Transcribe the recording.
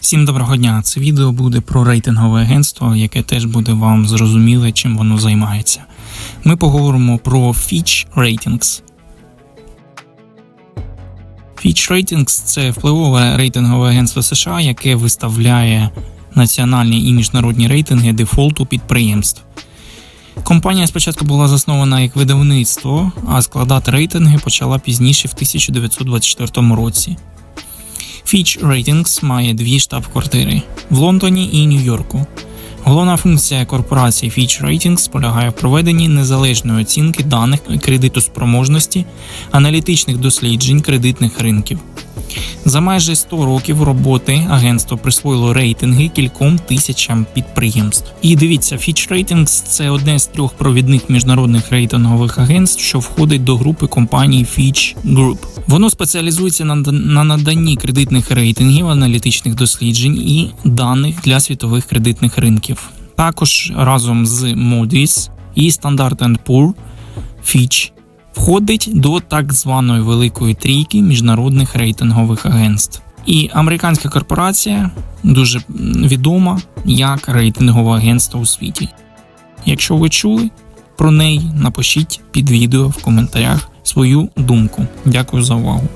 Всім доброго дня! Це відео буде про рейтингове агентство, яке теж буде вам зрозуміле, чим воно займається. Ми поговоримо про Fitch Ratings. Fitch Ratings – це впливове рейтингове агентство США, яке виставляє національні і міжнародні рейтинги дефолту підприємств. Компанія спочатку була заснована як видавництво, а складати рейтинги почала пізніше в 1924 році. Fitch Ratings має дві штаб-квартири в Лондоні і Нью-Йорку. Головна функція корпорації Fitch Ratings полягає в проведенні незалежної оцінки даних кредитоспроможності, аналітичних досліджень кредитних ринків. За майже 100 років роботи агентство присвоїло рейтинги кільком тисячам підприємств. І дивіться, Fitch Ratings – це одне з трьох провідних міжнародних рейтингових агентств, що входить до групи компаній Fitch Group. Воно спеціалізується на, на наданні кредитних рейтингів, аналітичних досліджень і даних для світових кредитних ринків. Також разом з Moody's і Standard Poor Fitch входить до так званої великої трійки міжнародних рейтингових агентств. І американська корпорація дуже відома як рейтингове агентство у світі. Якщо ви чули про неї, напишіть під відео в коментарях свою думку. Дякую за увагу.